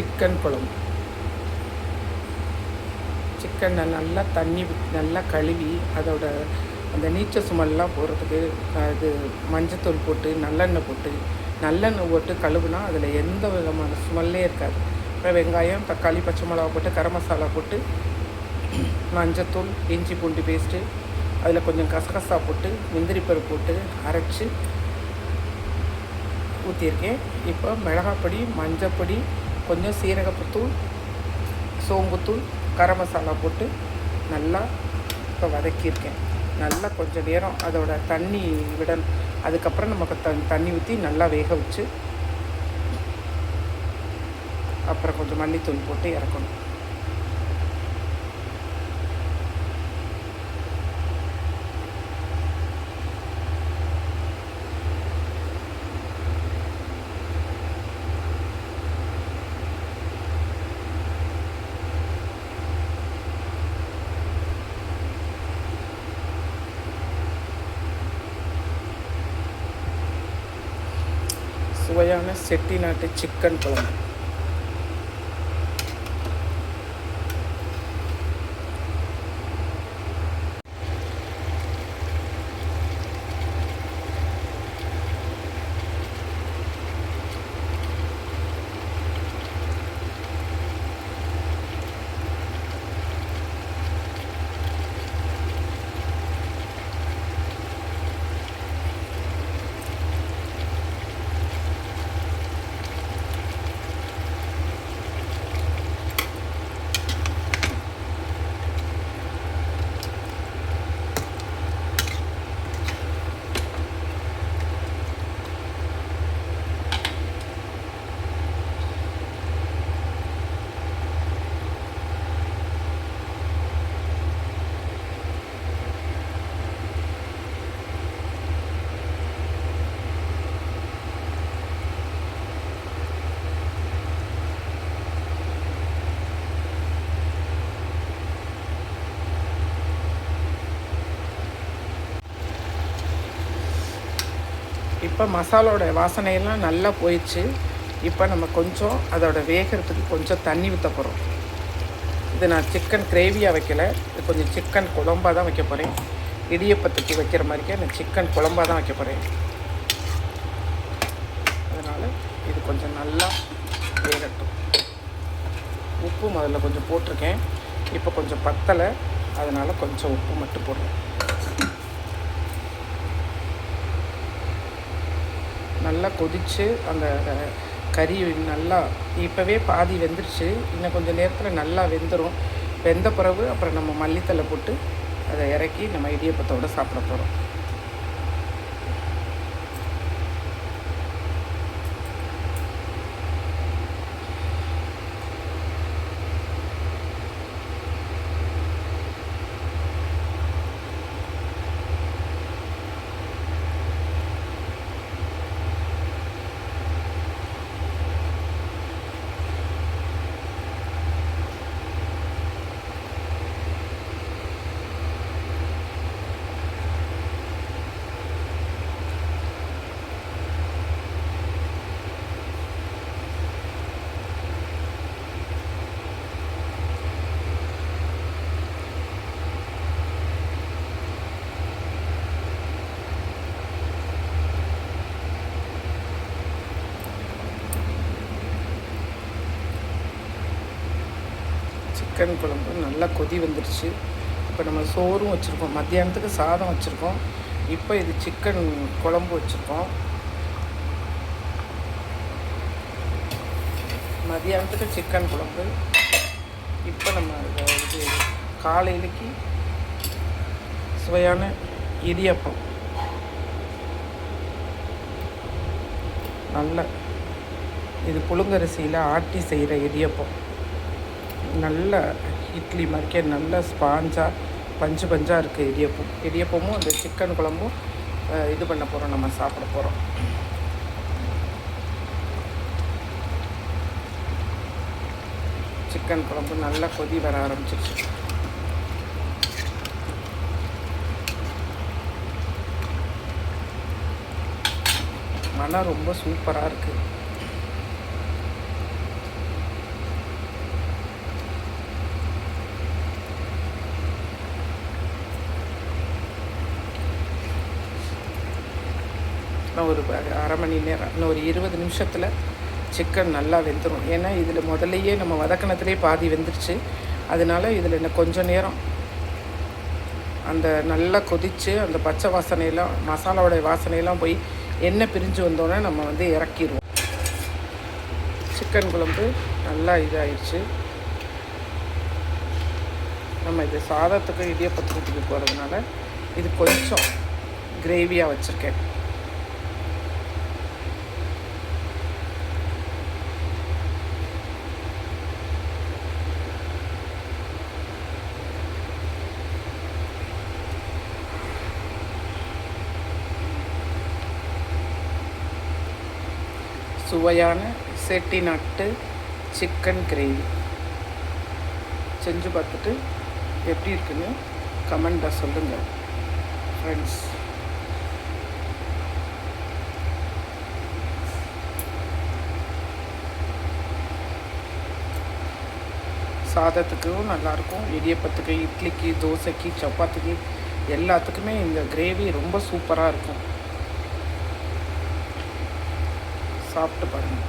Chicken குழம்பு. சிக்கனை நல்லா தண்ணி நல்லா கழுவி அதோட அந்த நீச்ச சுமல்லாம் போகிறதுக்கு அது மஞ்சத்தூள் போட்டு நல்லெண்ணெய் போட்டு நல்லெண்ணெய் போட்டு கழுவுனா அதில் எந்த விதமான ஸ்மெல்லே இருக்காது. அப்புறம் வெங்காயம் தக்காளி பச்சை மிளகா போட்டு கரம் மசாலா போட்டு மஞ்சத்தூள் இஞ்சி பூண்டு பேஸ்ட்டு அதில் கொஞ்சம் கசகசா போட்டு முந்திரி பருப்பு போட்டு அரைச்சி ஊற்றியிருக்கேன் இப்போ மிளகாப்பொடி மஞ்சப்பொடி கொஞ்சம் சீரகப்புத்தூள் சோம்புத்தூள் கரம் மசாலா போட்டு நல்லா இப்போ வதக்கியிருக்கேன். நல்லா கொஞ்சம் நேரம் அதோட தண்ணி விட அதுக்கப்புறம் நமக்கு த தண்ணி ஊற்றி நல்லா வேக வச்சு அப்புறம் கொஞ்சம் மல்லித்தூள் போட்டு இறக்கணும். சுவையான செட்டிநாட்டு சிக்கன் குழம்பு. இப்போ மசாலோட வாசனையெல்லாம் நல்லா போயிடுச்சு. இப்போ நம்ம கொஞ்சம் அதோட வேகிறதுக்கு கொஞ்சம் தண்ணி ஊற்ற போகிறோம் இது நான் சிக்கன் கிரேவியாக வைக்கல. இது கொஞ்சம் சிக்கன் குழம்பாக தான் வைக்க போகிறேன் இடியப்பத்துக்கு வைக்கிற மாதிரிக்கே நான் சிக்கன் குழம்பாக தான் வைக்க போகிறேன் அதனால் இது கொஞ்சம் நல்லா வேகட்டும். உப்பு முதல்ல கொஞ்சம் போட்டிருக்கேன். இப்போ கொஞ்சம் பத்தலை. அதனால் கொஞ்சம் உப்பு மட்டும் போடுறேன். நல்லா கொதித்து அந்த கறி நல்லா இப்போவே பாதி வெந்துருச்சு. இன்னும் கொஞ்சம் நேரத்தில் நல்லா வெந்துடும் வெந்த பிறகு அப்புறம் நம்ம மல்லித்தலை போட்டு அதை இறக்கி நம்ம இடியப்பத்தோடு சாப்பிட போகிறோம் சிக்கன் குழம்பு நல்லா கொதி வந்துடுச்சு இப்போ நம்ம சோறும் வச்சுருக்கோம். மத்தியானத்துக்கு சாதம் வச்சுருக்கோம். இப்போ இது சிக்கன் குழம்பு வச்சுருக்கோம். மதியானத்துக்கு சிக்கன் குழம்பு. இப்போ நம்ம இது காலையிலக்கு சுவையான இடியப்பம். நல்ல இது புழுங்கரிசியில் ஆட்டி செய்கிற இடியப்பம். நல்ல இட்லி மாதிரிக்கே நல்ல ஸ்பாஞ்சாக பஞ்சு பஞ்சாக இருக்குது இடியப்பம். இடியப்பமும் அந்த சிக்கன் குழம்பும் இது பண்ண போகிறோம் நம்ம சாப்பிட போகிறோம் சிக்கன் குழம்பு நல்லா கொதி வர ஆரம்பிச்சிருச்சு. மனம் ரொம்ப சூப்பராக இருக்குது இன்னும் ஒரு அரை மணி நேரம் இன்னும் ஒரு இருபது நிமிஷத்தில் சிக்கன் நல்லா வெந்துடும் ஏன்னா இதில் முதல்லையே நம்ம வதக்கணத்துலேயே பாதி வெந்துருச்சு. அதனால இதில் இன்னும் கொஞ்சம் நேரம் அந்த நல்லா கொதித்து அந்த பச்சை வாசனையெல்லாம் மசாலாவோடைய வாசனையெல்லாம் போய் எண்ணெய் பிரிஞ்சு வந்தோடனே நம்ம வந்து இறக்கிடுவோம் சிக்கன் குழம்பு நல்லா இதாகிடுச்சு நம்ம இது சாதத்துக்கு இடியப்பத்துக்கு போகிறதுனால இது கொஞ்சம் கிரேவியாக வச்சுருக்கேன். சுவையான செட்டிநாட்டு சிக்கன் கிரேவி செஞ்சு பார்த்துட்டு எப்படி இருக்குன்னு கமெண்ட்டாக சொல்லுங்கள் ஃப்ரெண்ட்ஸ் சாதத்துக்கும் நல்லாயிருக்கும். இடியப்பத்துக்கு இட்லிக்கு தோசைக்கு சப்பாத்திக்கு எல்லாத்துக்குமே இந்த கிரேவி ரொம்ப சூப்பராக இருக்கும். சாப்பிட்டு பாருங்கள்